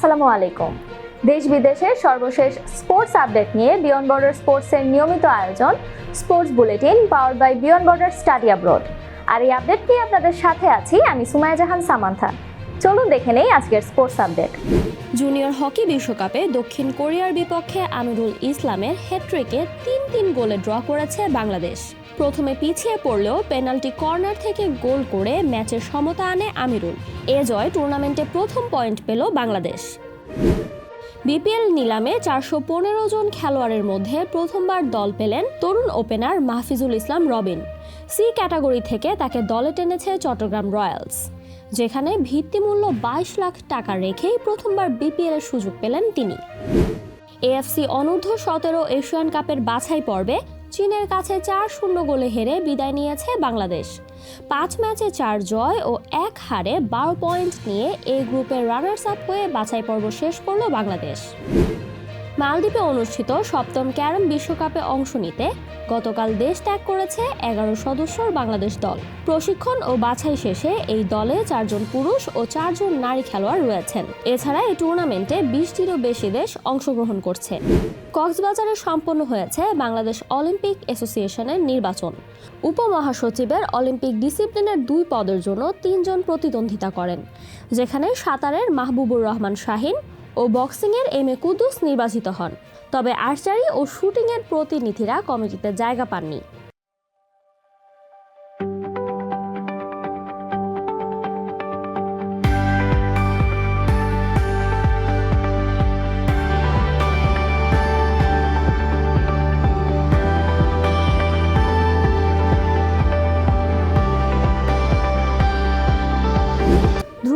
আসসালামু আলাইকুম। দেশ বিদেশের সর্বশেষ স্পোর্টস আপডেট নিয়ে বিয়ন্ড বর্ডার স্পোর্টসের নিয়মিত আয়োজন, sports bulletin power by beyond border study abroad আর এই আপডেট নিয়ে আপনাদের সাথে আছি আমি সুমায়া জাহান সামান্থা। চলুন দেখে নেই আজকের স্পোর্টস আপডেট। জুনিয়র হকি বিশ্বকাপে দক্ষিণ কোরিয়ার বিপক্ষে আমিরুল ইসলামের হ্যাট্রিকে তিন তিন গোলে ড্র করেছে বাংলাদেশ। প্রথমে পিছিয়ে পড়লেও পেনাল্টি কর্নার থেকে গোল করে ম্যাচের সমতা আনে আমিরুল। এ জয় টুর্নামেন্টে প্রথম পয়েন্ট পেল বাংলাদেশ। বিপিএল নিলামে চারশো পনেরো জন খেলোয়াড়ের মধ্যে প্রথমবার দল পেলেন তরুণ opener Mahfizul Islam Robin. C category থেকে তাকে দলে টেনেছে চট্টগ্রাম রয়্যালস, যেখানে ভিত্তিমূল্য বাইশ লাখ টাকা রেখেই প্রথমবার বিপিএল এর সুযোগ পেলেন তিনি। এএফসি অনূর্ধ্ব সতেরো এশিয়ান কাপের বাছাই পর্বে চীনের কাছে চার শূন্য গোলে হেরে বিদায় নিয়েছে বাংলাদেশ। পাঁচ ম্যাচে চার জয় ও এক হারে বারো পয়েন্ট নিয়ে এই গ্রুপের রানার্স আপ হয়ে বাছাই পর্ব শেষ করল বাংলাদেশ। মালদ্বীপে অনুষ্ঠিত সপ্তম ক্যারাম বিশ্বকাপে অংশ নিতে গতকাল দেশ ত্যাগ করেছে এগারো সদস্যর বাংলাদেশ দল। প্রশিক্ষণ ও বাছাই শেষে এই দলে চারজন পুরুষ ও চারজন নারী খেলোয়াড় রয়েছেন। এছাড়া এই টুর্নামেন্টে বিশটিরও বেশি দেশ অংশগ্রহণ করছে। কক্সবাজারে সম্পন্ন হয়েছে বাংলাদেশ অলিম্পিক অ্যাসোসিয়েশনের নির্বাচন। উপমহাসচিবের অলিম্পিক ডিসিপ্লিনের দুই পদের জন্য তিনজন প্রতিদ্বন্দ্বিতা করেন, যেখানে সাঁতারের মাহবুবুর রহমান শাহিন ও বক্সিংয়ের এম এ কুদ্দুস নির্বাচিত হন। তবে আর্চারি ও শুটিংয়ের প্রতিনিধিরা কমিটিতে জায়গা পাননি।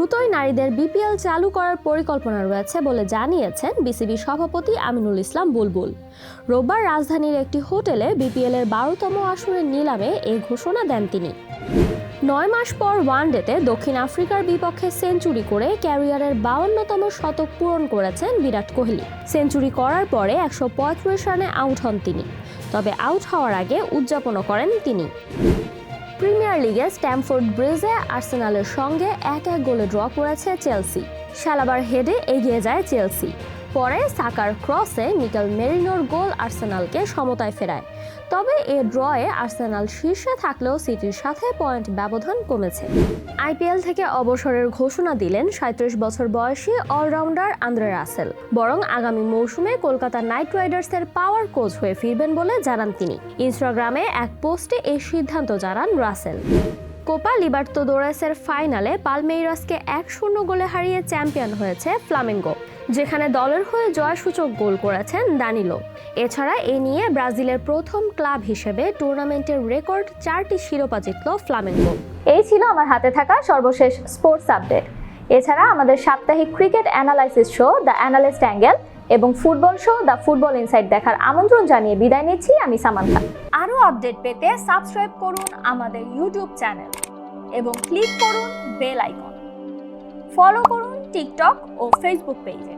দ্রুতই নারীদের বিপিএল চালু করার পরিকল্পনা রয়েছে বলে জানিয়েছেন বিসিবি সভাপতি আমিনুল ইসলাম বুলবুল। রোববার রাজধানীর একটি হোটেলে বিপিএল এর বারোতম আসরের নিলামে এই ঘোষণা দেন তিনি। নয় মাস পর ওয়ানডেতে দক্ষিণ আফ্রিকার বিপক্ষে সেঞ্চুরি করে ক্যারিয়ারের বাউন্নতম শতক পূরণ করেছেন বিরাট কোহলি। সেঞ্চুরি করার পরে একশো পঁয়ত্রিশ রানে আউট হন তিনি। তবে আউট হওয়ার আগে উদযাপনও করেন তিনি। প্রিমিয়ার লিগে স্ট্যামফোর্ড ব্রিজে আর্সেনালের সঙ্গে এক এক গোলে ড্র করেছে চেলসি। শালাবার হেডে এগিয়ে যায় চেলসি। পরে সাকার ক্রসে মিকেল মেরিনোর গোল আর্সেনালকে সমতায় ফেরায়। তবে এ ড্রয়ে আর্সেনাল শীর্ষে থাকলেও সিটির সাথে পয়েন্ট ব্যবধান কমেছে। আইপিএল থেকে অবসরের ঘোষণা দিলেন সাঁত্রিশ বছর বয়সী অলরাউন্ডার আন্দ্রে রাসেল। বরং আগামী মৌসুমে কলকাতা নাইট রাইডার্সের পাওয়ার কোচ হয়ে ফিরবেন বলে জানান তিনি। ইনস্টাগ্রামে এক পোস্টে এই সিদ্ধান্ত জানান রাসেল। কোপা লিবার্তোদোরেসের ফাইনালে পালমেইরাসকে এক শূন্য গোলে হারিয়ে চ্যাম্পিয়ন হয়েছে ফ্লামেঙ্গো, যেখানে দলের হয়ে জয়সূচক গোল করেছেন দানিলো। এছাড়া এ নিয়ে ব্রাজিলের প্রথম ক্লাব হিসেবে টুর্নামেন্টের রেকর্ড চারটি শিরোপা জিতল ফ্লামেঙ্গো। এই ছিল আমার হাতে থাকা সর্বশেষ স্পোর্টস আপডেট। এছাড়া আমাদের সাপ্তাহিক cricket analysis show, the analyst angle, এবং football show, the football insight দেখার আমন্ত্রণ জানিয়ে বিদায় নিচ্ছি, আমি সামান্থা। আরও আপডেট পেতে সাবস্ক্রাইব করুন আমাদের ইউটিউব চ্যানেল এবং ক্লিক করুন বেল আইকন। ফলো করুন টিকটক ও ফেসবুক পেজে।